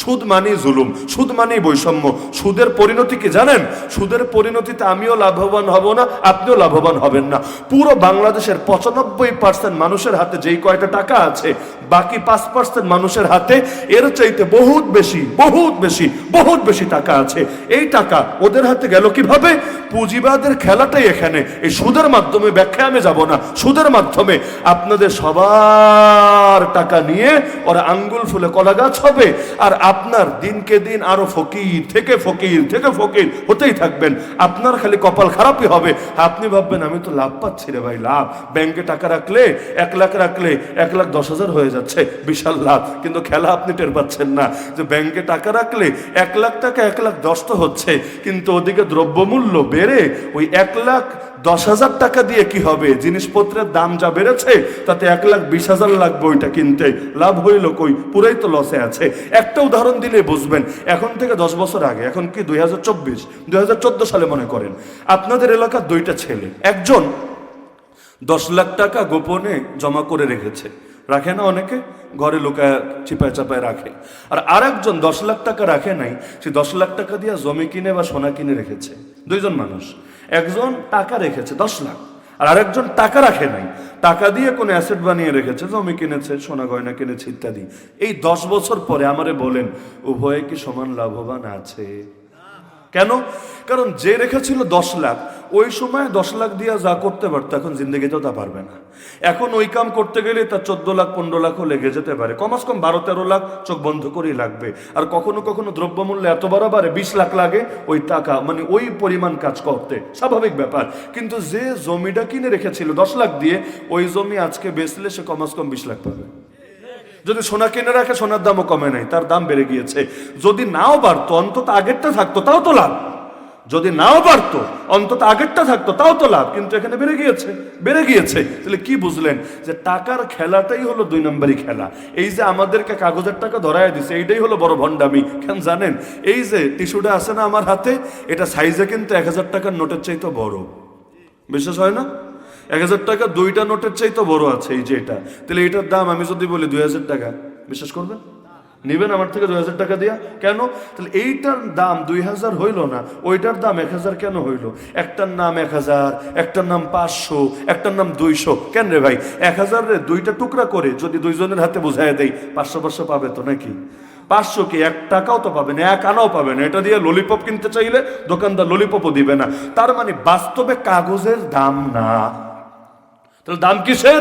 সুদ মানেই জুলুম, সুদ মানেই বৈষম্য। সুদের পরিণতি কি জানেন? সুদের পরিণতিতে আমিও লাভবান হব না, আপনিও লাভবান হবেন না। পুরো বাংলাদেশের পঁচানব্বই পার্সেন্ট মানুষের হাতে যেই কয়টা টাকা আছে, বাকি পাঁচ পার্সেন্ট মানুষের হাতে এর চাইতে বহুত বেশি বহুত বেশি বহুত বেশি টাকা আছে। এই টাকা ওদের হাতে গেল কীভাবে? পুঁজিবাদের খেলাটাই এখানে। এই সুদের মাধ্যমে ব্যাখ্যা আমি যাব না। সুদের মাধ্যমে আপনাদের সবার টাকা নিয়ে ওরা আঙ্গুল ফুলে কলা গাছ হবে, আর আপনার দিনকে দিন আরও ফকির, থেকে ফকির থেকে ফকির হতেই থাকবেন। আপনার খালি কপাল খারাপই হবে। আপনি ভাববেন, আমি তো লাভ পাচ্ছি রে ভাই, লাভ। ব্যাংকে টাকা রাখলে এক লাখ রাখলে এক লাখ দশ হাজার হয়ে যাচ্ছে, বিশাল লাভ। কিন্তু খেলা আপনি টের পাচ্ছেন না যে ব্যাংকে টাকা রাখলে এক লাখ টাকা, এক লাখ দশ তো হচ্ছে। কিন্তু ওদিকে দ্রব্যমূল্য বেড়ে ওই এক লাখ দশ হাজার টাকা দিয়ে কি হবে? জিনিসপত্রের দাম যা বেড়েছে, তাতে এক লাখ বিশ হাজার লাগবে ওইটা কিনতে। লাভ হইল কই? পুরাই তো লসে আছে। একটা উদাহরণ দিলে বুঝবেন, এখন থেকে দশ বছর আগে, এখন কি দুই হাজার চব্বিশ, দুই হাজার চোদ্দ সালে মনে করেন, আপনাদের এলাকার দুইটা ছেলে, একজন দশ লাখ টাকা গোপনে জমা করে রেখেছে, রাখে না অনেকে? ঘরে লোকায়, চিপায় চাপায় রাখে। আর আরেকজন দশ লাখ টাকা রাখে নাই, সে দশ লাখ টাকা দিয়ে জমি কিনে বা সোনা কিনে রেখেছে। দুইজন মানুষ। একজন টাকা রেখেছে, দশ লাখ। আর আরেকজন টাকা রাখে নাই। টাকা দিয়ে কোনো অ্যাসেট বানিয়ে রেখেছে, জমি কিনেছে, সোনা গয়না কিনেছে, ইত্যাদি। এই দশ বছর পরে আমারে বলেন, উভয়ে কি সমান লাভবান আছে? কেন? কারণ যে রেখেছিল দশ লাখ, ওই সময় দশ লাখ দিয়ে যা করতে পারতো, এখন জিন্দগিতেও তা পারবে না। এখন ওই কাম করতে গেলে তার চোদ্দ লাখ, পনেরো লাখও লেগে যেতে পারে। কমাস কম বারো, তেরো লাখ চোখ বন্ধ করেই লাগবে। আর কখনো কখনো দ্রব্যমূল্য এত বড় বাড়ে বিশ লাখ লাগে, ওই টাকা মানে ওই পরিমাণ কাজ করতে। স্বাভাবিক ব্যাপার। কিন্তু যে জমিটা কিনে রেখেছিল দশ লাখ দিয়ে, ওই জমি আজকে বেচলে সে কমাস কম বিশ লাখ পাবে। যদি সোনা কিনে রাখে, সোনার দামও কমে নাই, তার দাম বেড়ে গিয়েছে। যদি নাও বাড়তো, অন্তত আগেরটা থাকতো, তাও তো লাভ। যদি নাও বাড়তো, অন্তত আগেরটা থাকতো, তাও তো লাভ। কিন্তু এখানে বেড়ে গিয়েছে বেড়ে গিয়েছে। তাহলে কি বুঝলেন যে টাকার খেলাটাই হলো দুই নম্বরই খেলা? এই যে আমাদেরকে কাগজের টাকা ধরায় দিছে, এইটাই হলো বড় ভণ্ডামি। কেন জানেন? এই যে টিস্যুটা আছে না আমার হাতে, এটা সাইজে কিন্তু এক হাজার টাকার নোটের চাইতে বড়। বিশ্বাস হয় না? এক হাজার টাকা দুইটা নোটের চাইতে বড় আছে এই যে এটা তাহলে এটার দাম আমি যদি বলি দুই হাজার টাকা, বিশ্বাস করবেন? নিবেন আমার থেকে দুই হাজার টাকা দিয়া। কেন? তাহলে এইটার দাম দুই হাজার হইল না, ওইটার দাম এক হাজার কেন হইল? একটার নাম এক হাজার, একটার নাম পাঁচশো, একটার নাম দুইশো। কেন রে ভাই? এক হাজার রে দুইটা টুকরা করে যদি দুইজনের হাতে বুঝাই দেয় পাঁচশো পাঁচশো পাবে তো নাকি? পাঁচশো কি এক টাকাও তো পাবেন এক আনাও পাবেন এটা দিয়ে ললিপপ কিনতে চাইলে দোকানদার ললিপপও দিবে না। তার মানে বাস্তবে কাগজের দাম না। তাহলে দাম কিসের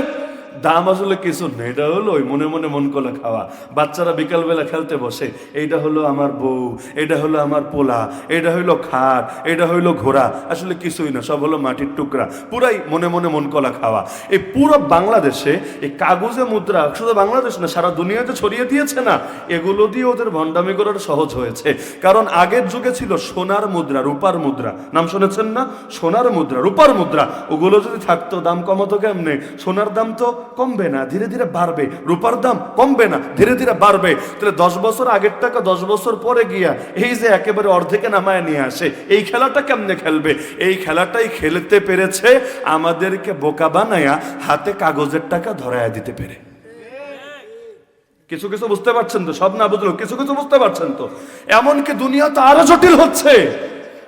দাম আসলে কিছু নেই, এটা হলো ওই মনে মনে মন করে খাওয়া। বাচ্চারা বিকালবেলা খেলতে বসে, এইটা হলো আমার বউ এটা হলো আমার পোলা এটা হইল খাট এটা হইল ঘোড়া, আসলে কিছুই না, সব হলো মাটির টুকরা, পুরাই মনে মনে মন কলা খাওয়া। এই পুরো বাংলাদেশে এই কাগজে মুদ্রা, শুধু বাংলাদেশ না, সারা দুনিয়াতে ছড়িয়ে দিয়েছে না, এগুলো দিয়ে ওদের ভণ্ডামি করার সহজ হয়েছে। কারণ আগের যুগে ছিল সোনার মুদ্রা, রূপার মুদ্রা। নাম শুনেছেন না? সোনার মুদ্রা, রূপার মুদ্রা। ওগুলো যদি থাকতো, দাম কমাতো কেমনে? সোনার দাম তো কমবে না, ধীরে ধীরে বাড়বে। রূপার দাম কমবে না, ধীরে ধীরে বাড়বে। তাহলে দশ বছর আগের টাকা দশ বছর পরে গিয়া এই যে একেবারে অর্ধেকে নামায় নিয়ে আসে, এই খেলাটা কেমনে খেলবে? এই খেলাটাই খেলতে পেরেছে আমাদেরকে বোকা বানায়া হাতে কাগজের টাকা ধরায়া দিতে পেরে। কিছু কিছু বুঝতে পারছেন তো? সব না বুঝলো কিছু কিছু বুঝতে পারছেন তো? এমনকি দুনিয়া তো আরও জটিল হচ্ছে।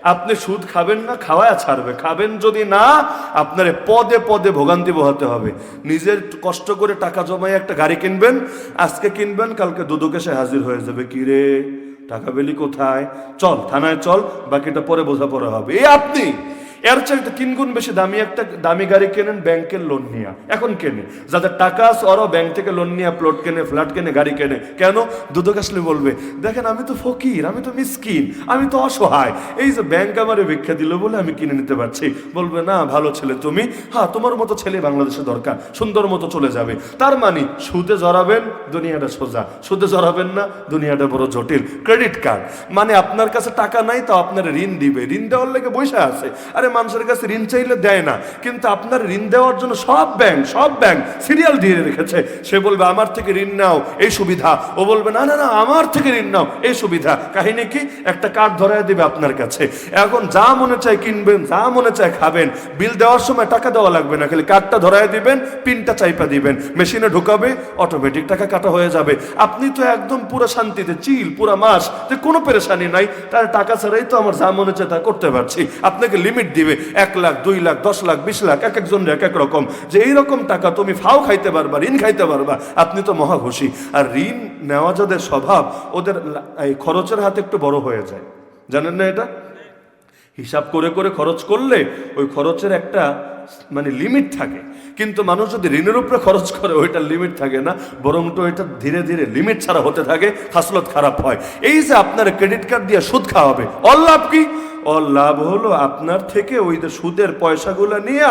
আপনি সুদ খাবেন না, খাওয়ায় ছাড়বে। খাবেন যদি না, আপনার পদে পদে ভোগান্তি পোহাতে হবে। নিজের কষ্ট করে টাকা জমায় একটা গাড়ি কিনবেন, আজকে কিনবেন, কালকে দুদকে সে হাজির হয়ে যাবে। কি রে? টাকা বেলি কোথায়? চল, থানায় চল, বাকিটা পরে বোঝাপড়া হবে। এই আপনি এর চাইতে তিন গুণ বেশি দামি একটা দামি গাড়ি কেনেন ব্যাংকের লোন নিয়ে। এখন কেনে। যাদের টাকা আছে, ওরাও ব্যাংক থেকে লোন নিয়ে প্লট কেনে ফ্ল্যাট কেনে, গাড়ি কেনে। কেন? দুদক আসলে বলবে, দেখেন, আমি তো ফকির, আমি তো মিসকিন, আমি তো অসহায়। এই যে ব্যাংক আমারে ভিক্ষা দিল বলে আমি কিনে নিতে পারছি। বলবে, না, ভালো ছেলে তুমি। হ্যাঁ তোমার মতো ছেলে বাংলাদেশে দরকার, সুন্দর মতো চলে যাবে। তার মানে সুদে জড়াবেন, দুনিয়াটা সোজা। সুদে জড়াবেন না, দুনিয়াটা বড় জটিল। ক্রেডিট কার্ড মানে আপনার কাছে টাকা নাই তো আপনার ঋণ দিবে। ঋণ দেওয়ার লেগে বসে আছে। আরে মানুষের কাছে ঋণ চাইলে দেয় না। কিন্তু আপনার ঋণ দেওয়ার জন্য সব ব্যাংক সব ব্যাংক সিরিয়াল দিয়ে রেখেছে। সে বলবে, আমার থেকে ঋণ নাও, এই সুবিধা। ও বলবে, না না না, আমার থেকে ঋণ নাও, এই সুবিধা। কাহিনী কি? একটা কার্ড ধরায় দিবে আপনার কাছে। এখন যা মনে চায় কিনবেন, যা মনে চায় খাবেন, বিল দেওয়ার সময় টাকা দেওয়া লাগবে না, খালি কার্ডটা ধরায় দিবেন, পিনটা চাইপা দিবেন। মেশিনে ঢুকাবে, অটোমেটিক টাকা কাটা হয়ে যাবে। আপনি তো একদম পুরো শান্তিতে, চিল, পুরো মাস যে কোনো পেরেশানি নাই। তার টাকা ছাড়াই তো আমার যা মনে চায় তা করতে পারছি। আপনাকে লিমিট দিবে, এক লাখ, দুই লাখ, দশ লাখ, বিশ লাখ, এক একজন এক এক রকম। যে এই রকম টাকা তুমি ফাও খাইতে পারবা, ঋণ খাইতে পারবা, আপনি তো মহা খুশি। আর ঋণ নেওয়া যাদের স্বভাব, ওদের এই খরচের হাতে একটু বড় হয়ে যায়। জানেন না এটা? হিসাব করে করে খরচ করলে ওই খরচের একটা মানে লিমিট থাকে। কিন্তু মানুষ যদি ঋণের উপরে খরচ করে ওইটার লিমিট থাকে না, বরং তো এটা ধীরে ধীরে লিমিট ছাড়া হতে থাকে হাসলত খারাপ হয়। এই যে আপনার ক্রেডিট কার্ড দিয়ে সুদ খাওয়া খাওয়াবে অল্লাভ কি? ওর লাভ হলো আপনার থেকে ওই যে সুদের পয়সাগুলো নিয়ে,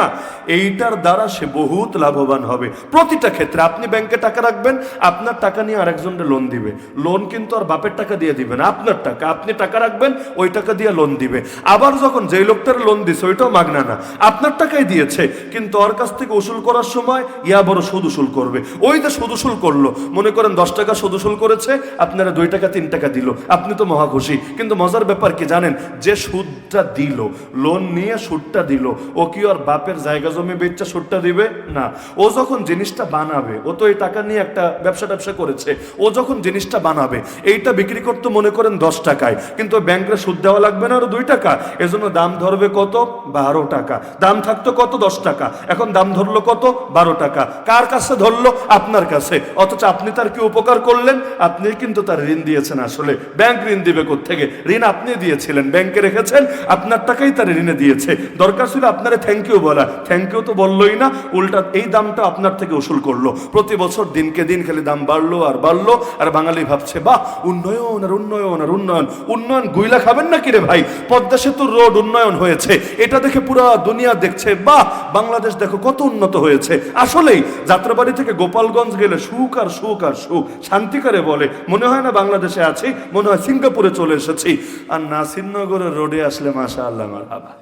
এইটার দ্বারা সে বহুত লাভবান হবে। প্রতিটা ক্ষেত্রে আপনি ব্যাংকে টাকা রাখবেন, আপনার টাকা নিয়ে আরেকজনের লোন দিবে। লোন কিন্তু আর বাপের টাকা দিয়ে দিবে না, আপনার টাকা। আপনি টাকা রাখবেন, ওই টাকা দিয়ে লোন দিবে। আবার যখন যেই লোকটার লোন দিছে, ওইটাও মাগনা না। আপনার টাকাই দিয়েছে কিন্তু ওর কাছ থেকে উসুল করার সময় ইয়া বড় সুদ উসুল করবে। ওই যে সুদ উসুল করল, মনে করেন দশ টাকা সুদ উসুল করেছে, আপনারা দুই টাকা, তিন টাকা দিল। আপনি তো মহা খুশি। কিন্তু মজার ব্যাপার কি জানেন, যে সুদটা দিল লোন নিয়ে সুদটা দিল, ও কি ওর বাপের জায়গা জমি বেচা সুদটা দিবে? না। ও যখন জিনিসটা বানাবে, ও তো এই টাকা নিয়ে একটা ব্যবসা ট্যাবসা করেছে, ও যখন জিনিসটা বানাবে, এইটা বিক্রি করতে মনে করেন দশ টাকায়। কিন্তু ব্যাংকে সুদ দেওয়া লাগবে না আরও দুই টাকা। এজন্য দাম ধরবে কত? বারো টাকা। দাম থাকতো কত? দশ টাকা? এখন দাম ধরলো কত? বারো টাকা। কার কাছে ধরলো? আপনার কাছে। অথচ আপনি তার কি উপকার করলেন? আপনি কিন্তু তার ঋণ দিয়েছেন আসলে। ব্যাংক ঋণ দিবে থেকে ঋণ আপনি দিয়েছিলেন, ব্যাংকে রেখেছেন, আপনার টাকাই তার ঋণে দিয়েছে। দরকার ছিল আপনারে থ্যাংক ইউ বলা। থ্যাংক ইউ তো বললোই না, উল্টা এই দামটা আপনার থেকে উসুল করল। প্রতি বছর দিনকে দিন খালি দাম বাড়লো আর বাড়লো, আর বাঙালি ভাবছে, বাহ, উন্নয়ন আর উন্নয়ন আর উন্নয়ন। উন্নয়ন গুইলা খাবেন না কিরে ভাই? পদ্মা সেতুর রোড উন্নয়ন হয়েছে। এটা দেখে পুরো দুনিয়া দেখছে, বাহ বাংলাদেশ দেখো কত উন্নত হয়েছে। আসলেই যাত্রাবাড়ি থেকে গোপালগঞ্জ গেলে সুখ আর সুখ আর সুখ। শান্তিকারে বলে, মনে হয় না বাংলাদেশে আছি, মনে হয় সিঙ্গাপুরে চলে এসেছি। আর নাসিরনগরের রোডে আসলে মাশা আল্লাহ মারহাবা।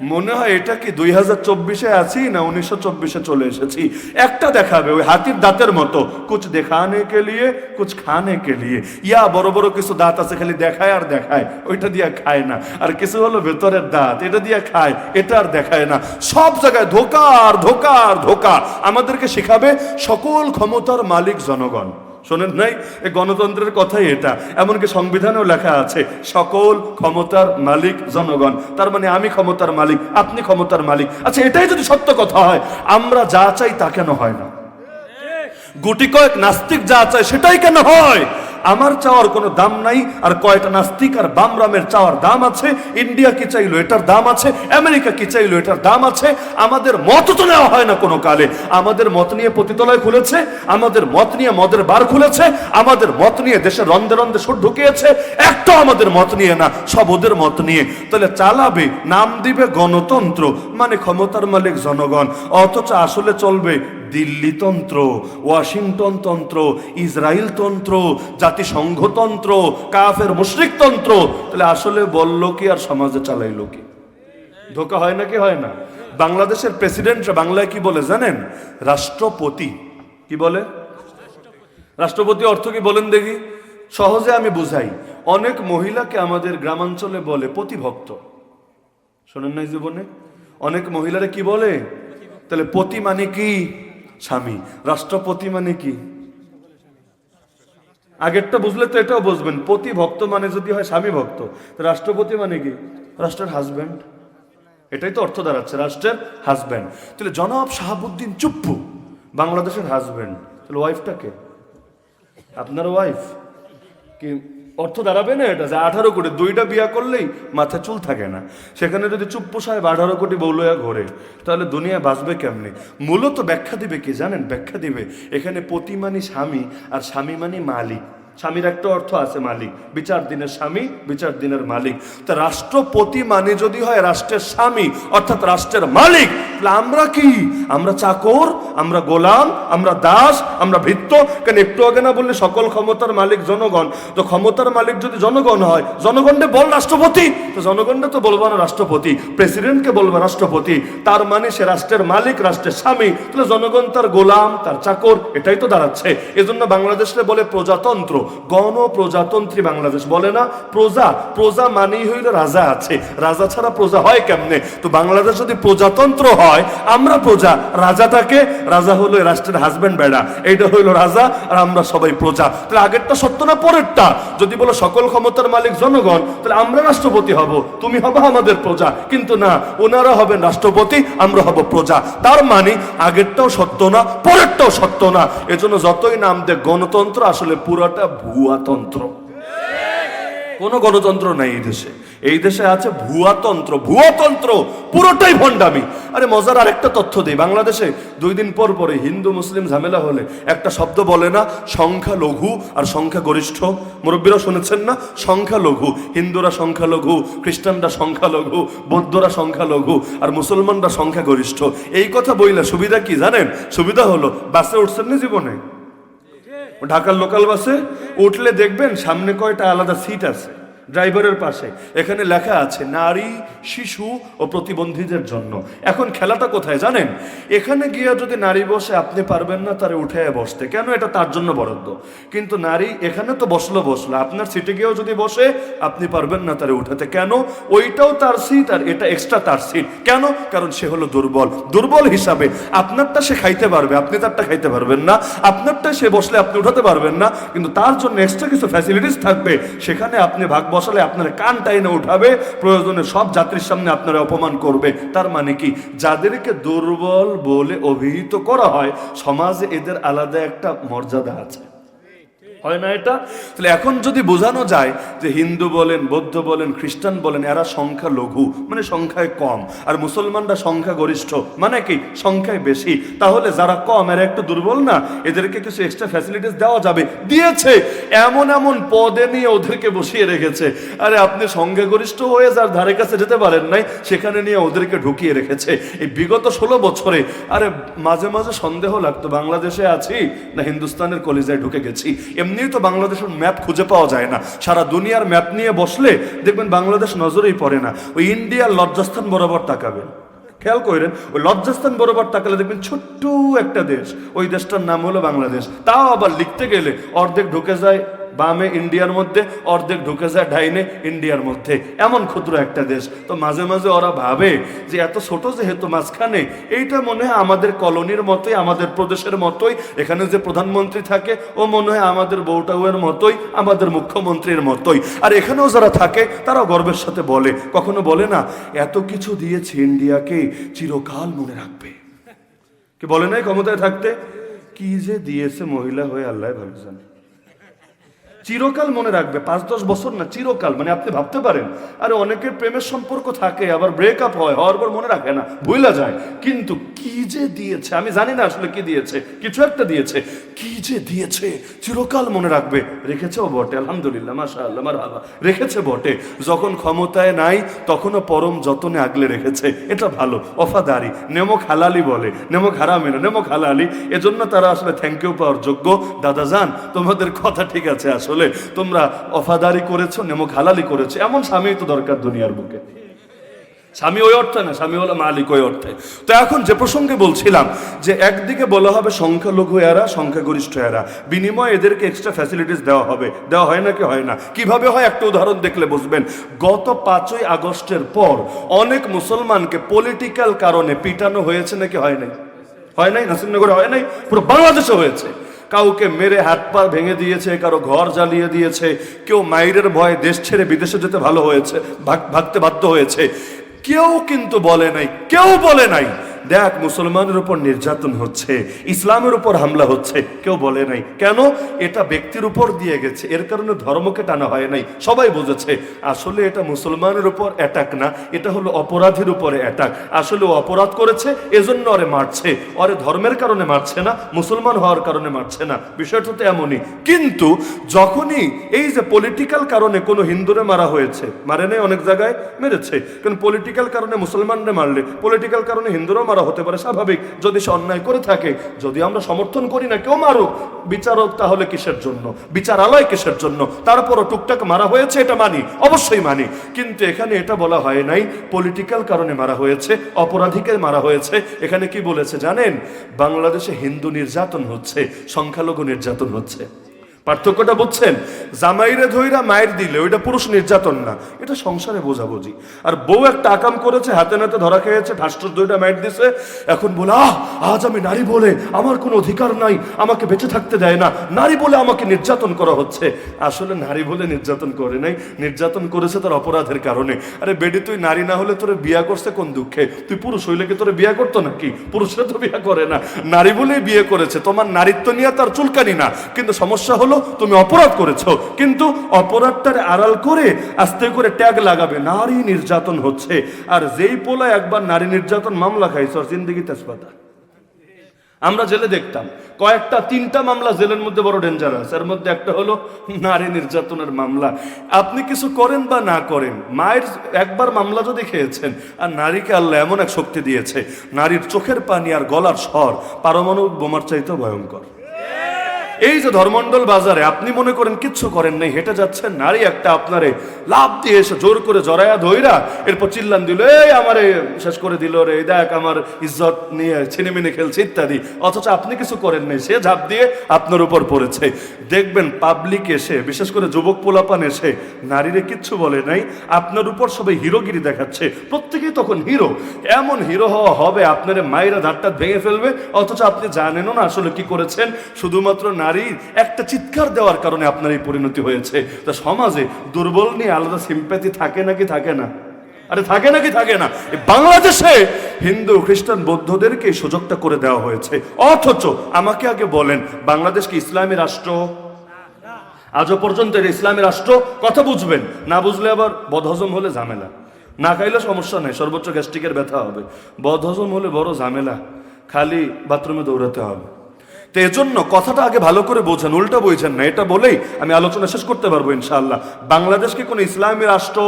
মনে হয় এটা কি দুই হাজার চব্বিশে আছি না উনিশশো চব্বিশে চলে এসেছি? একটা দেখাবে, ওই হাতির দাঁতের মতো। কুছ দেখানে কে লিয়ে, কুছ খানে কে লিয়ে। ইয়া, বড় বড় কিছু দাঁত আছে, খালি দেখায় আর দেখায়। ওইটা দিয়ে খায় না। আর কিছু হলো ভেতরের দাঁত, এটা দিয়ে খায়, এটা আর দেখায় না। সব জায়গায় ধোকা আর ধোকা আর ধোকা। আমাদেরকে শেখাবে সকল ক্ষমতার মালিক জনগণ। শোনেন নাই? এ গণতন্ত্রের কথাই এটা। এমনকি সংবিধানেও লেখা আছে, সকল ক্ষমতার মালিক জনগণ। তার মানে আমি ক্ষমতার মালিক, আপনি ক্ষমতার মালিক। আচ্ছা এটাই যদি সত্য কথা হয়, আমরা যা চাই তা কেন হয় না? গুটি কয়েক নাস্তিক যা চায় সেটাই কেন হয়? আমার চাওয়ার কোনো দাম নাই, আর কয়টা নাস্তিক আর বামরামের চাওয়ার দাম আছে? ইন্ডিয়া কি চাইলো এটার দাম আছে? আমেরিকা কি চাইলো এটার দাম আছে? আমাদের মত তো নেওয়া হয় না কোনো কালে। আমাদের মত নিয়ে পতিতলায় খুলেছে, আমাদের মত নিয়ে মদের বার খুলেছে, আমাদের মত নিয়ে দেশের রন্ধে রন্ধে সুর ঢুকিয়েছে, একটা আমাদের মত নিয়ে না, সব ওদের মত নিয়ে। তাহলে চালাবে, নাম দিবে গণতন্ত্র মানে ক্ষমতার মালিক জনগণ। অথচ আসলে চলবে দিল্লি তন্ত্র, ওয়াশিংটন তন্ত্র ইসরায়েল তন্ত্র জাতিসংঘতন্ত্র কাফের মুশরিক তন্ত্র। তাহলে আসলে বলল কি আর সমাজে চালাইলো কি? ধোকা হয় নাকি হয় না? বাংলাদেশের প্রেসিডেন্টরা বাংলায় কি বলে জানেন? রাষ্ট্রপতি। কি বলে? রাষ্ট্রপতি অর্থ কি বলেন দেখি? সহজে আমি বুঝাই। অনেক মহিলাকে আমাদের গ্রামাঞ্চলে বলে প্রতিভক্ত শোনেন নাই জীবনে? অনেক মহিলারা কি বলে? তাহলে পতি মানে কি? স্বামী। রাষ্ট্রপতি মানে কি? আগেরটা বুঝলে তো এটাও বুঝবেন। পতি ভক্ত মানে যদি হয় স্বামী ভক্ত। রাষ্ট্রপতি মানে কি? রাষ্ট্রের হাজব্যান্ড এটাই তো অর্থ দাঁড়াচ্ছে, রাষ্ট্রের হাজব্যান্ড তাহলে জনাব শাহাবুদ্দিন চুপ্পু, বাংলাদেশের হাজব্যান্ড তাহলে ওয়াইফটাকে আপনার ওয়াইফ কি অর্থ দাঁড়াবে না এটা, যে আঠারো কোটি, দুইটা বিয়া করলেই মাথায় চুল থাকে না। সেখানে যদি চুপ্পু সাহেব আঠারো কোটি বৌলয়া ঘোরে, তাহলে দুনিয়া বাঁচবে কেমনি? মূলত ব্যাখ্যা দিবে কি জানেন? ব্যাখ্যা দিবে এখানে পতি মানি স্বামী আর স্বামী মানি মালিক। স্বামীর একটা অর্থ আছে মালিক। বিচার দিনের স্বামী, বিচার দিনের মালিক। তা রাষ্ট্রপতি মানে যদি হয় রাষ্ট্রের স্বামী, অর্থাৎ রাষ্ট্রের মালিক আমরা কি? আমরা চাকর, আমরা গোলাম, আমরা দাস, আমরা ভিত্ত কেন একটু আগে না বললে সকল ক্ষমতার মালিক জনগণ? তো ক্ষমতার মালিক যদি জনগণ হয় জনগণকে বল রাষ্ট্রপতি। তো জনগণকে তো বলব না রাষ্ট্রপতি। প্রেসিডেন্টকে বলব রাষ্ট্রপতি। তার মানে সে রাষ্ট্রের মালিক, রাষ্ট্রের স্বামী। তাহলে জনগণ তার গোলাম, তার চাকর, এটাই তো দাঁড়াচ্ছে। এজন্য বাংলাদেশে বলে প্রজাতন্ত্র। গণ প্রজাতন্ত্রী বাংলাদেশ বলে না, প্রজা। প্রজা মানেই হইল রাজা আছে। রাজা ছাড়া প্রজা হয় কেমনে? তো বাংলাদেশ যদি প্রজাতন্ত্র হয় আমরা প্রজা। রাজাটাকে রাজা হলো রাষ্ট্রের হাজবেন্ড বেড়া। এইটা হইল রাজা, আর আমরা সবাই প্রজা। তাহলে আগেরটা সত্য না পরেরটা? যদি বলো সকল ক্ষমতার মালিক জনগণ, তাহলে আমরা রাষ্ট্রপতি হব। তুমি হবে আমাদের প্রজা। কিন্তু না, ওনারা হবেন রাষ্ট্রপতি, আমরা হব প্রজা। তার মানে আগেরটাও সত্য না, পরেরটাও সত্য না। এজন্য যতই নাম দেয় গণতন্ত্র আসলে পুরোটা ভুয়াতন্ত্র কোনো গণতন্ত্র নাই এই দেশে। এই দেশে আছে ভুয়াতন্ত্র ভুয়াতন্ত্র, পুরোটাই ভণ্ডামি। আরে মজার আরেকটা তথ্য দেই, বাংলাদেশে দুই দিন পর পরে হিন্দু, মুসলিম ঝামেলা হলে একটা শব্দ বলে না সংখ্যা লঘু আর সংখ্যা গরিষ্ঠ মুরব্বীরা শুনেছেন না? সংখ্যা লঘু হিন্দুরা সংখ্যা লঘু খ্রিস্টানরা সংখ্যা লঘু বৌদ্ধরা সংখ্যা লঘু আর মুসলমানরা সংখ্যা গরিষ্ঠ এই কথা বইলে সুবিধা কি জানেন? সুবিধা হলো বাসে উঠছেন না জীবনে? ঢাকার লোকাল বাসে? উঠলে দেখবেন সামনে কয়টা আলাদা সিট আছে। ড্রাইভারের পাশে। এখানে লেখা আছে, নারী, শিশু ও প্রতিবন্ধীদের জন্য। এখন খেলাটা কোথায় জানেন? এখানে গিয়ে যদি নারী বসে, আপনি পারবেন না তারে উঠে বসতে। কেন? এটা তার জন্য বরাদ্দ। কিন্তু নারী এখানে তো বসল বসল। আপনার সিটে গিয়েও যদি বসে, আপনি পারবেন না তারে উঠাতে। কেন? ওইটাও তার সিট আর এটা এক্সট্রা তার সিট। কেন? কারণ সে হলো দুর্বল। দুর্বল হিসাবে আপনারটা সে খাইতে পারবে, আপনি তারটা খাইতে পারবেন না। আপনারটা সে বসলে আপনি উঠাতে পারবেন না। কিন্তু তার জন্য এক্সট্রা কিছু ফ্যাসিলিটিস থাকবে। সেখানে আপনি ভাগ বসালে আপনার কান টাইনে উঠাবে, প্রয়োজনে সব যাত্রীর সামনে আপনারা অপমান করবে। তার মানে কি? যাদেরকে দুর্বল বলে অভিহিত করা হয়, সমাজে এদের আলাদা একটা মর্যাদা আছে। হয় না এটা? তাহলে এখন যদি বোঝানো যায় যে হিন্দু বলেন, বৌদ্ধ বলেন, খ্রিস্টান বলেন, এরা সংখ্যা লঘু মানে সংখ্যায় কম। আর মুসলমানরা সংখ্যা গরিষ্ঠ মানে কি? সংখ্যায় বেশি। তাহলে যারা কম, এরা একটু দুর্বল না? এদেরকে কিছু এক্সট্রা ফ্যাসিলিটিস দেওয়া যাবে। দিয়েছে! এমন এমন পদে নিয়ে ওদেরকে বসিয়ে রেখেছে। আরে, আপনি সংখ্যাগরিষ্ঠ হয়ে যার ধারে কাছে যেতে পারেন নাই, সেখানে নিয়ে ওদেরকে ঢুকিয়ে রেখেছে। এই বিগত ষোলো বছরে, আরে, মাঝে মাঝে সন্দেহ লাগতো, বাংলাদেশে আছি না হিন্দুস্তানের কলিজায় ঢুকে গেছি। এমনি তো বাংলাদেশের ম্যাপ খুঁজে পাওয়া যায় না। সারা দুনিয়ার ম্যাপ নিয়ে বসলে দেখবেন বাংলাদেশ নজরেই পড়ে না। ওই ইন্ডিয়ার লজ্জাস্থান বরাবর তাকাবেন খেয়াল করেন, ওই লজ্জাস্থান বরাবর তাকালে দেখবেন ছোট্ট একটা দেশ, ওই দেশটার নাম হলো বাংলাদেশ। তাও আবার লিখতে গেলে অর্ধেক ঢুকে যায় বামে ইন্ডিয়ার মধ্যে, অর্ধেক ঢুকে যায় ডাইনে ইন্ডিয়ার মধ্যে। এমন ক্ষুদ্র একটা দেশ। তো মাঝে মাঝে ওরা ভাবে যে এত ছোট যেহেতু মাঝখানে, এইটা মনে হয় আমাদের কলোনির মতোই, আমাদের প্রদেশের মতোই, এখানে যে প্রধানমন্ত্রী থাকে, ও মনে হয় আমাদের বউটাউয়ের মতোই, আমাদের মুখ্যমন্ত্রীর মতোই। আর এখানেও যারা থাকে তারা গর্বের সাথে বলে। কখনো বলে না, এত কিছু দিয়েছে ইন্ডিয়াকে, চিরকাল মনে রাখবে। কি বলে নাই ক্ষমতায় থাকতে? কি যে দিয়েছে মহিলা হয়ে আল্লাহ ভালো জানে। চিরকাল মনে রাখবে, পাঁচ দশ বছর না, চিরকাল মানে আপনি ভাবতে পারেন, আরে অনেকের প্রেমের সম্পর্ক থাকে, আবার ব্রেকআপ হয়, হওয়ার পর মনে রাখে না ভুলা যায়, কিন্তু কি যে দিয়েছে, আমি জানি না আসলে কি দিয়েছে, কিছু একটা দিয়েছে, কি যে দিয়েছে, চিরকাল মনে রাখবে রেখেছেও বটে, আলহামদুলিল্লাহ মাশা আল্লাহ আমার বাবা রেখেছে বটে, যখন ক্ষমতায় নাই, তখনও পরম যতনে আগলে রেখেছে, এটা ভালো, অফাদারি, নেমক হালালি বলে, নেমক হারামে না, নেমক হালালি, এজন্য তারা আসলে থ্যাংক ইউ পাওয়ার যোগ্য, দাদা যান, তোমাদের কথা ঠিক আছে, আসলে। তোমরা অফাদারি করেছ নেমক হালালি করেছ। এমন স্বামী তো দরকার দুনিয়ার বুকে। স্বামী ওই অর্থে না, স্বামী হলো মালিক ওই অর্থে। তো এখন যে প্রসঙ্গে বলছিলাম যে, একদিকে বলা হবে সংখ্যালঘু এরা, সংখ্যাগরিষ্ঠ এরা। বিনিময়ে এদেরকে এক্সট্রা ফ্যাসিলিটিস দেওয়া হবে। দেওয়া হয় নাকি হয় না? কীভাবে হয়? একটা উদাহরণ দেখলে বুঝবেন। গত পাঁচই আগস্টের পর অনেক মুসলমানকে পলিটিক্যাল কারণে পিটানো হয়েছে নাকি হয় নাই? হয় নাই? নাসিরনগরে হয় নাই? পুরো বাংলাদেশে হয়েছে। কাউকে মেরে হাত পা ভেঙে দিয়েছে, কারও ঘর জ্বালিয়ে দিয়েছে, কেউ মায়ের ভয়ে দেশ ছেড়ে বিদেশে যেতে ভালো হয়েছে ভাগতে বাধ্য হয়েছে। কেউ কিন্তু বলে নাই, কেউ বলে নাই দেখ, মুসলমানের উপর নির্যাতন হচ্ছে, ইসলামের উপর হামলা হচ্ছে। কেউ বলে নাই, কেন? এটা ব্যক্তির উপর দিয়ে গেছে, এর কারণে ধর্মকে টানা হয় নাই। সবাই বুঝেছে, আসলে এটা মুসলমানের উপর অ্যাটাক না, এটা হলো অপরাধীর উপরে অ্যাটাক আসলে ও অপরাধ করেছে, এজন্য ওরে মারছে। ওরে ধর্মের কারণে মারছে না, মুসলমান হওয়ার কারণে মারছে না, বিষয়টা তো এমনই। কিন্তু যখনই এই যে পলিটিক্যাল কারণে কোনো হিন্দুরে মারা হয়েছে, মারে নাই অনেক জায়গায়, মেরেছে। কারণ পলিটিক্যাল কারণে মুসলমানরে মারলে পলিটিক্যাল কারণে হিন্দুরাও করা হতে পারে স্বাভাবিক। যদি সে অন্যায় করে থাকে, যদি আমরা সমর্থন করি না, কেউ মারুক। বিচারক তাহলে কিসের জন্য? বিচারালয় কিসের জন্য? তারপরও টুকটাক মারা হয়েছে, এটা মানি, অবশ্যই মানি। কিন্তু এখানে এটা বলা হয় নাই পলিটিক্যাল কারণে মারা হয়েছে অপরাধীকে মারা হয়েছে। এখানে কি বলেছে জানেন? বাংলাদেশে হিন্দু নির্যাতন হচ্ছে, সংখ্যালঘু নির্যাতন হচ্ছে। পার্থক্যটা বুঝছেন? জামাইরে ধইরা মায়ের দিলে ওইটা পুরুষ নির্যাতন না। এটা সংসারে বোঝাবুঝি। আর বউ একটা আকাম করেছে, হাতে নাতে ধরা খেয়েছে ঠাস্টর দইটা মায়ের দিছে, এখন বলে, আহ, আজ আমি নারী বলে আমার কোনো অধিকার নাই, আমাকে বেঁচে থাকতে দেয় না। নারী বলে আমাকে নির্যাতন করা হচ্ছে। আসলে নারী বলে নির্যাতন করে নাই। নির্যাতন করেছে তার অপরাধের কারণে। আরে বেডি, তুই নারী না হলে তোরে বিয়া করছে কোন দুঃখে? তুই পুরুষ হইলে কি তোরে বিয়া করতো নাকি? পুরুষরা তো বিয়া করে না। নারী বলেই বিয়ে করেছে। তোমার নারীত্ব নিয়ে তার চুলকানি না। কিন্তু সমস্যা হলো তুমি অপরাধ করেছ। কিন্তু অপরাধটার আড়াল করে আস্তে করে ট্যাগ লাগাবে, নারী নির্যাতন হচ্ছে। আর যেই পোলা একবার নারী নির্যাতন মামলা খাইছে জিন্দগি তেজপাতা। আমরা জেলে দেখতাম, কয়েকটা, তিনটা মামলা জেলের মধ্যে বড় ডেঞ্জারাস এর মধ্যে একটা হলো নারী নির্যাতনের মামলা। আপনি কিছু করেন বা না করেন, মায়ের একবার মামলা যদি খেয়েছেন, আর নারীকে আল্লাহ এমন এক শক্তি দিয়েছে, নারীর চোখের পানি আর গলার স্বর পারমাণবিক বোমার চাইতেও ভয়ঙ্কর। এই যে ধর্মন্ডল বাজারে আপনি মনে করেন কিচ্ছু করেন নাই, হেঁটে যাচ্ছেন, নারী একটা আপনারে লাভ দিয়ে এসে জোর করে জড়ায়া ধইরা এরপর চিল্লান দিল, এই আমারে শেষ করে দিল রে দেখ আমার ইজ্জত নিয়ে ছিনিমিনি খেলছে, ইত্যাদি। অথচ আপনি কিছু করেন নাই, সে ঝাঁপ দিয়ে আপনার উপর পড়েছে। দেখবেন পাবলিক এসে, বিশেষ করে যুবক পোলাপান এসে, নারীরে কিচ্ছু বলে নাই, আপনার উপর সবাই হিরোগিরি দেখাচ্ছে। প্রত্যেকেই তখন হিরো। এমন হিরো হওয়া হবে, আপনার মায়েরা ধারটা ভেঙে ফেলবে, অথচ আপনি জানেনও না আসলে কি করেছেন। শুধুমাত্র নারীর একটা চিৎকার দেওয়ার কারণে আপনার এই পরিণতি হয়েছে। তা সমাজে দুর্বল নিয়ে আলাদা সিম্প্যাথি থাকে নাকি থাকে না? আরে থাকে নাকি থাকে না? বাংলাদেশে হিন্দু, খ্রিস্টান, বৌদ্ধদেরকে সুযোগটা করে দেওয়া হয়েছে। অথচ আমাকে আগে বলেন, বাংলাদেশ কি ইসলামী রাষ্ট্র? আজও পর্যন্ত এটা ইসলামী রাষ্ট্র? কথা বুঝবেন। না বুঝলে আবার বদহজম হলে ঝামেলা। না খাইলে সমস্যা নেই, সর্বোচ্চ গ্যাস্ট্রিকের ব্যথা হবে। বদহজম হলে বড় ঝামেলা। খালি বাথরুমে দৌড়াতে হবে। তো এজন্য কথাটা আগে ভালো করে বোঝেন, উল্টা বইছেন না। এটা বলেই আমি আলোচনা শেষ করতে পারব ইনশাআল্লাহ। বাংলাদেশ কি কোনো ইসলামী রাষ্ট্র?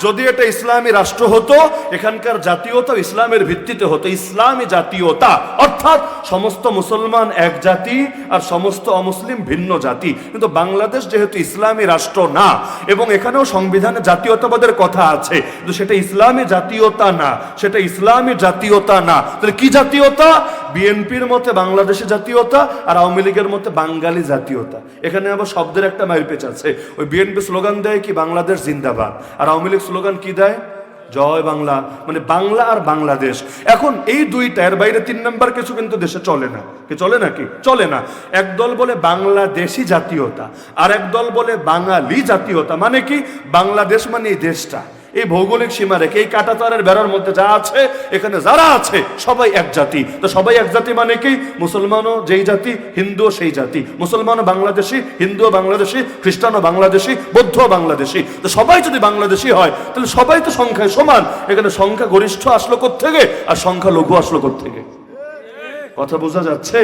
যদি এটা ইসলামী রাষ্ট্র হতো, এখানকার জাতীয়তা ইসলামের ভিত্তিতে হতো, ইসলামী জাতীয়তা। অর্থাৎ সমস্ত মুসলমান এক জাতি আর সমস্ত অমুসলিম ভিন্ন জাতি। কিন্তু বাংলাদেশ যেহেতু ইসলামী রাষ্ট্র না, এবং এখানেও সংবিধানে জাতীয়তাবাদের কথা আছে, কিন্তু সেটা ইসলামী জাতীয়তা না, সেটা ইসলামী জাতীয়তা না। তাহলে কি জাতীয়তা? বিএনপির মতে বাংলাদেশি জাতীয়তা আর আওয়ামী লীগের মতে বাঙালি জাতীয়তা। এখানে আবার শব্দের একটা মারপেচ আছে। ওই বিএনপি স্লোগান দেয় কি, বাংলাদেশ জিন্দাবাদ। আর আওয়ামী লীগ স্লোগান কি দেয়? জয় বাংলা মানে বাংলা আর বাংলাদেশ। এখন এই দুইটা, এর বাইরে তিন নম্বর কিছু কিন্তু দেশে চলে না। কি চলে নাকি? চলে না। একদল বলে বাংলাদেশি জাতীয়তা, আর একদল বলে বাঙালি জাতীয়তা। মানে কি? বাংলাদেশ মানে এই দেশটা। এই ভৌগোলিক সীমা রেখে, এই কাটাতারের বেড়ার মধ্যে যা আছে, এখানে যারা আছে, সবাই এক জাতি। তো সবাই এক জাতি মানে কি? মুসলমানও যেই জাতি, হিন্দুও সেই জাতি। মুসলমানও বাংলাদেশি, হিন্দুও বাংলাদেশি, খ্রিস্টানও বাংলাদেশি, বৌদ্ধও বাংলাদেশি। তো সবাই যদি বাংলাদেশি হয়, তাহলে সবাই তো সংখ্যায় সমান। এখানে সংখ্যা গরিষ্ঠ আসলো থেকে আর সংখ্যা লঘু আসলো থেকে কথা বোঝা যাচ্ছে?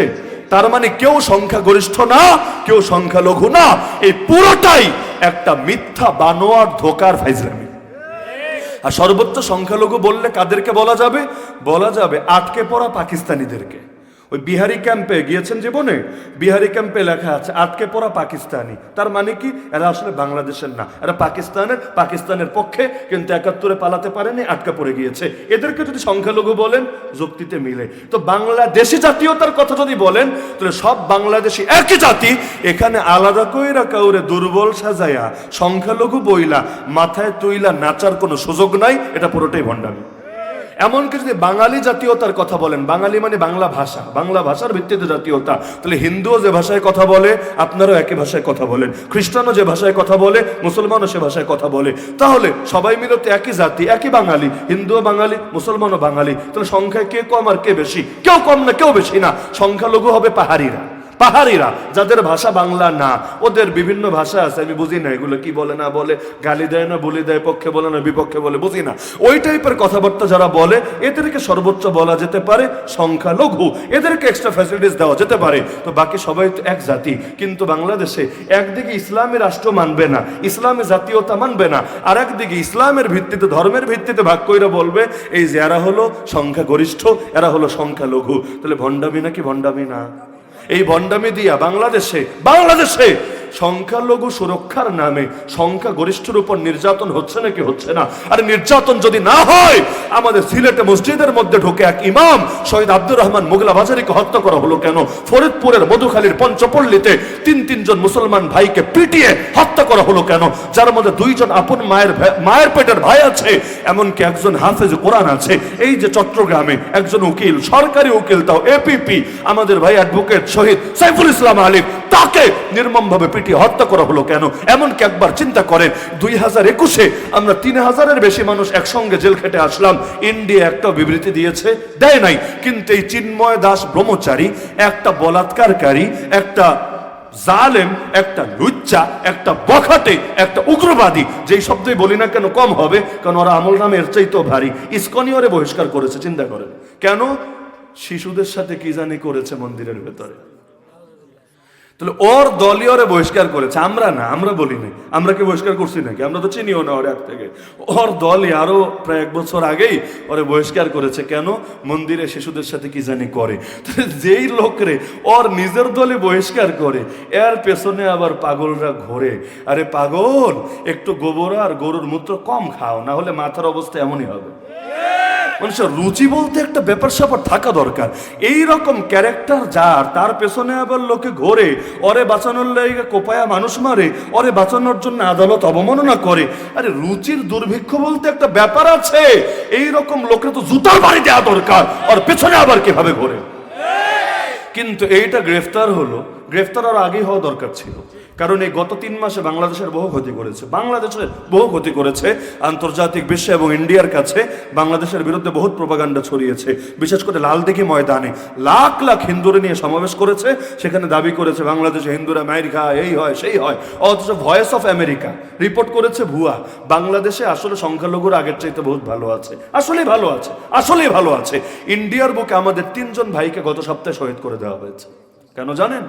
তার মানে কেউ সংখ্যা গরিষ্ঠ না, কেউ সংখ্যা লঘু না। এই পুরোটাই একটা মিথ্যা বানোয়ার ধোকার ফাইজলামি আর সর্বোচ্চ সংখ্যালঘু বললে কাদেরকে বলা যাবে? বলা যাবে আটকে পড়া পাকিস্তানিদেরকে। ওই বিহারি ক্যাম্পে গিয়েছেন জীবনে? বিহারি ক্যাম্পে লেখা আছে, আটকে পড়া পাকিস্তানি। তার মানে কি? এরা আসলে বাংলাদেশের না। এরা পাকিস্তানের পাকিস্তানের পক্ষে কিন্তু একাত্তরে পালাতে পারেনি, আটকে পড়ে গিয়েছে। এদেরকে যদি সংখ্যালঘু বলেন, যুক্তিতে মিলে। তো বাংলাদেশি জাতীয়তার কথা যদি বলেন, তাহলে সব বাংলাদেশি একই জাতি, এখানে আলাদা কইরা কাউরে দুর্বল সাজায়া, সংখ্যালঘু বইলা, মাথায় তুইলা নাচার কোনো সুযোগ নাই, এটা পুরোটাই ভণ্ডামি। এমনকি যদি বাঙালি জাতীয়তার কথা বলেন, বাঙালি মানে বাংলা ভাষা, বাংলা ভাষার ভিত্তিতে জাতীয়তা, তাহলে হিন্দুও যে ভাষায় কথা বলে, আপনারাও একই ভাষায় কথা বলেন। খ্রিস্টানও যে ভাষায় কথা বলে, মুসলমানও সে ভাষায় কথা বলে। তাহলে সবাই মিলে তো একই জাতি, একই বাঙালি, হিন্দুও বাঙালি, মুসলমানও বাঙালি, তাহলে সংখ্যায় কে কম আর কে বেশি? কেউ কম না, কেউ বেশি না, সংখ্যালঘু হবে পাহাড়িরা। পাহাড়িরা, যাদের ভাষা বাংলা না, ওদের বিভিন্ন ভাষা আছে, আমি বুঝি না, এগুলো কি বলে না বলে, গালি দেয় না, বলি দেয়, পক্ষে বলে না, বিপক্ষে বলে, বুঝি না। ওই টাইপের কথাবার্তা যারা বলে, এদেরকে সর্বোচ্চ বলা যেতে পারে সংখ্যালঘু, এদেরকে এক্সট্রা ফ্যাসিলিটিস দেওয়া যেতে পারে। তো বাকি সবাই তো এক জাতি, কিন্তু বাংলাদেশে একদিকে ইসলামী রাষ্ট্র মানবে না, ইসলামী জাতীয়তা মানবে না, আর একদিকে ইসলামের ভিত্তিতে, ধর্মের ভিত্তিতে ভাগ কইরা বলবে, এই যে এরা হলো সংখ্যাগরিষ্ঠ, এরা হলো সংখ্যালঘু। তাহলে ভণ্ডামি নাকি ভণ্ডামি না? এই ভণ্ডামি দিয়া বাংলাদেশে বাংলাদেশে সংখ্যালঘু সুরক্ষার নামে সংখ্যা গরিষ্ঠের উপর নির্যাতন হচ্ছে নাকি হচ্ছে না? আর নির্যাতন যদি না হয়, আমাদের সিলেটে মসজিদের মধ্যে ঢুকে এক ইমাম শহীদ আব্দুর রহমান মোগলা বাজারিকে হত্যা করা হলো কেন? ফরিদপুরের মধুখালীর পঞ্চপল্লীতে তিন, তিনজন মুসলমান ভাইকে পিটিয়ে হত্যা করা হলো কেন? যার মধ্যে দুইজন আপন মায়ের মায়ের পেটের ভাই আছে, এমনকি একজন হাফেজ কোরআন আছে। এই যে চট্টগ্রামে একজন উকিল, সরকারি উকিল, তাও এপিপি আমাদের ভাই অ্যাডভোকেট শহীদ সাইফুল ইসলাম আলিফ তাকে নির্মমভাবে পিটিয়ে হত্যা করা হলো কেন? এমনকি একবার চিন্তা করেন, দুই হাজার একুশে আমরা তিন হাজারের বেশি মানুষ একসঙ্গে জেল খেটে আসলাম, ইন্ডিয়া একটা বিবৃতি দিয়েছে, দেয় নাই। কিন্তু এই চিন্ময় দাস ব্রহ্মচারী, একটা বলাৎকারকারী, একটা জালেম, একটা লুচ্চা, একটা বখাটে, একটা উগ্রবাদী, যেই শব্দই বলি না কেন কম হবে, কারণ ওরা আমল নামের চাইতেও ভারী। ইস্কনিওরে বহিষ্কার করেছে, চিন্তা করেন। কেন? শিশুদের সাথে কি জানি করেছে মন্দিরের ভেতরে। তাহলে ওর দলীয়রে বহিষ্কার করেছে। আমরা না, আমরা বলি নাই। আমরা কি বহিষ্কার করছি নাকি? আমরা তো চিনিও না ওর এক থেকে। ওর দলই আরও প্রায় এক বছর আগেই ওরে বহিষ্কার করেছে। কেন? মন্দিরে শিশুদের সাথে কি জানি করে। যেই লোকরে ওর নিজের দলে বহিষ্কার করে, এর পেছনে আবার পাগলরা ঘোরে। আরে পাগল, একটু গোবর আর গরুর মূত্র কম খাও, না হলে মাথার অবস্থা এমনই হবে। মানুষের রুচি বলতে একটা ব্যাপার স্যাপার থাকা দরকার। এই রকম ক্যারেক্টার যার, তার পেছনে আবার লোকে ঘোরে, ওরে বাঁচানোর লাগে কোপায়া মানুষ মারে, ওরে বাঁচানোর জন্য আদালত অবমাননা করে। আরে, রুচির দুর্ভিক্ষ বলতে একটা ব্যাপার আছে। এই রকম লোকে তো জুতার বাড়ি দেওয়া দরকার ওর পেছনে আবার কীভাবে ঘোরে? কিন্তু এইটা গ্রেফতার হলো গ্রেফতার আর আগেই হওয়া দরকার ছিল। কারণ এই গত তিন মাসে বাংলাদেশের বহু ক্ষতি করেছে। বাংলাদেশের বহু ক্ষতি করেছে। আন্তর্জাতিক বিশ্ব এবং ইন্ডিয়ার কাছে বাংলাদেশের বিরুদ্ধে বহুত প্রপাগান্ডা ছড়িয়েছে। বিশেষ করে লালদিঘি ময়দানে। লাখ লাখ হিন্দুরে নিয়ে সমাবেশ করেছে। সেখানে দাবি করেছে, বাংলাদেশে হিন্দুরা আমেরিকা, এই হয়, সেই হয়। অথচ ভয়েস অফ আমেরিকা রিপোর্ট করেছে ভুয়া। বাংলাদেশে আসলে সংখ্যালঘুর আগের চাইতে বহুত ভালো আছে। আসলেই ভালো আছে। আসলেই ভালো আছে। ইন্ডিয়ার বুকে আমাদের তিনজন ভাইকে গত সপ্তাহে শহীদ করে দেওয়া হয়েছে। কেন জানেন?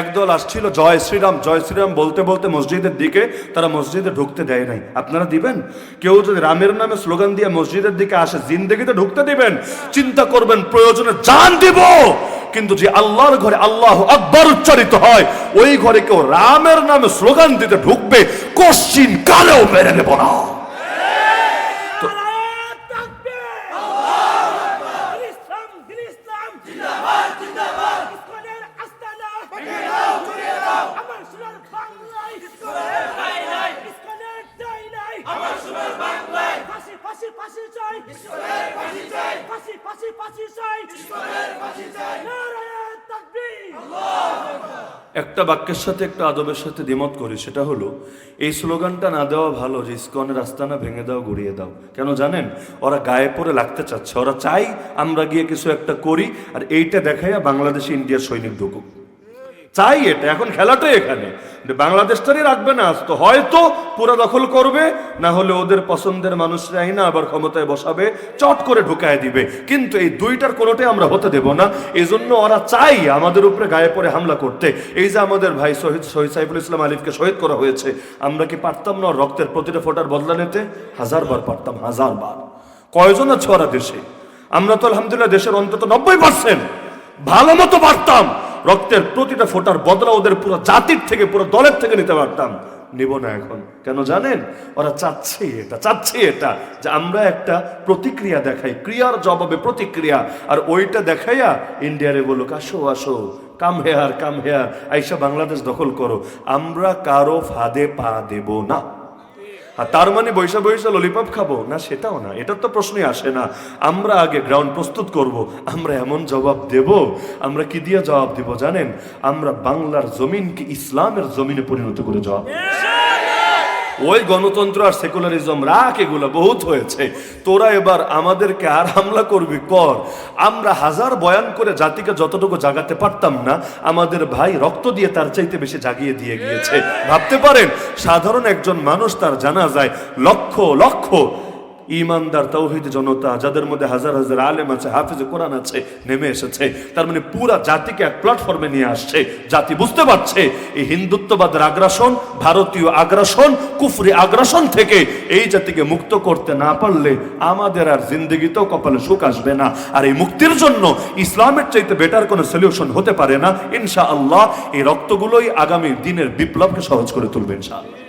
একদল আসছিল, জয় শ্রীরাম জয় শ্রীরাম বলতে বলতে মসজিদের দিকে তারা মসজিদে ঢুকতে দেয় নাই। আপনারা দিবেন? কেউ যদি রামের নামে স্লোগান দিয়ে মসজিদের দিকে আসে, জিন্দগিতে ঢুকতে দিবেন? চিন্তা করবেন, প্রয়োজনে জান দিব। কিন্তু যে আল্লাহর ঘরে আল্লাহ আকবর উচ্চারিত হয়, ওই ঘরে কেউ রামের নামে স্লোগান দিতে ঢুকবে, কোশ্চিন কালেও মেরে নেব না ইসলাম দিন ইসলাম জিন্দাবাদ জিন্দাবাদ ইসকনের আস্তানা ভেঙে দাও গুড়িয়ে দাও আমার সোনার বাংলায় ইসকনের ঠাই নাই ইসকনের ঠাই নাই আমার সোনার বাংলায় ফাঁসি ফাঁসি ফাঁসি চাই ইসকনের ফাঁসি চাই ফাঁসি ফাঁসি ফাঁসি চাই ইসকনের ফাঁসি চাই নারায়ে তাকবীর একটা বাক্যের সাথে একটা আদবের সাথে দ্বিমত করি, সেটা হলো, এই স্লোগানটা না দেওয়া ভালো যে ইস্কনের রাস্তানা ভেঙে দাও, গড়িয়ে দাও। কেন জানেন? ওরা গায়ে পরে লাগতে চাচ্ছে, ওরা চাই আমরা গিয়ে কিছু একটা করি, আর এইটা দেখাইয়া বাংলাদেশে ইন্ডিয়ার সৈনিক ঢুকুক। চাই এটা, এখন খেলাটাই এখানে। বাংলাদেশটারই রাখবে না তো হয়তো পুরো দখল করবে, না হলে ওদের পছন্দের মানুষরাই না আবার ক্ষমতায় বসাবে, চট করে ঢুকায় দিবে। কিন্তু এই দুইটার কোনোটাই আমরা হতে দেব না। এই জন্য ওরা চাই আমাদের উপরে গায়ে পড়ে হামলা করতে। এই যে আমাদের ভাই শহীদ শহীদ সাইফুল ইসলাম আলিফকে শহীদ করা হয়েছে, আমরা কি পারতাম না রক্তের প্রতিটা ফোটার বদলা নিতে? হাজার বার পারতাম হাজার বার কয়জন আছে ওরা দেশে? আমরা তো আলহামদুলিল্লাহ দেশের অন্তত নব্বই পার্সেন্ট ভালো মতো পারতাম। রক্তের প্রতিটা ফোটার বদলা ওদের পুরো জাতির থেকে, পুরো দলের থেকে নিতে পারতাম। নিব না এখন। কেন জানেন? ওরা চাচ্ছে এটা চাচ্ছে এটা যে আমরা একটা প্রতিক্রিয়া দেখাই, ক্রিয়ার জবাবে প্রতিক্রিয়া। আর ওইটা দেখাইয়া ইন্ডিয়ারে বলুক, আসো আসো, কাম হেয়ার কাম হেয়ার, আইসা বাংলাদেশ দখল করো। আমরা কারও ফাঁদে পা দেব না। আর তার মানে বৈশা বৈশা ললিপপ খাব? না, সেটাও না। এটার তো প্রশ্নই আসে না। আমরা আগে গ্রাউন্ড প্রস্তুত করব। আমরা এমন জবাব দেব। আমরা কি দিয়ে জবাব দেব জানেন? আমরা বাংলার জমিনকে ইসলামের জমিনে পরিণত করে জবাব ওই গণতন্ত্র আর সেকুলারিজম রাখ, এগুলো বহুত হয়েছে। তোরা এবার আমাদেরকে আর হামলা করবি কর। আমরা হাজার বয়ান করে জাতিকে যতটুকু জাগাতে পারতাম না, আমাদের ভাই রক্ত দিয়ে তার চাইতে বেশি জাগিয়ে দিয়ে গিয়েছে। ভাবতে পারেন, সাধারণ একজন মানুষ তার জানা যায় লক্ষ লক্ষ ইমানদার তৌহিদ জনতা, যাদের মধ্যে হাজার হাজার আলেম আছে, হাফিজ কোরআন আছে, নেমে এসেছে। তার মানে পুরা জাতিকে এক প্ল্যাটফর্মে নিয়ে আসছে। জাতি বুঝতে পারছে, এই হিন্দুত্ববাদের আগ্রাসন, ভারতীয় আগ্রাসন, কুফরি আগ্রাসন থেকে এই জাতিকে মুক্ত করতে না পারলে আমাদের আর জিন্দগিতেও কপালে সুখ আসবে না। আর এই মুক্তির জন্য ইসলামের চাইতে বেটার কোনো সলিউশন হতে পারে না। ইনশা আল্লাহ এই রক্তগুলোই আগামী দিনের বিপ্লবকে সহজ করে তুলবে, ইনশাআল্লাহ।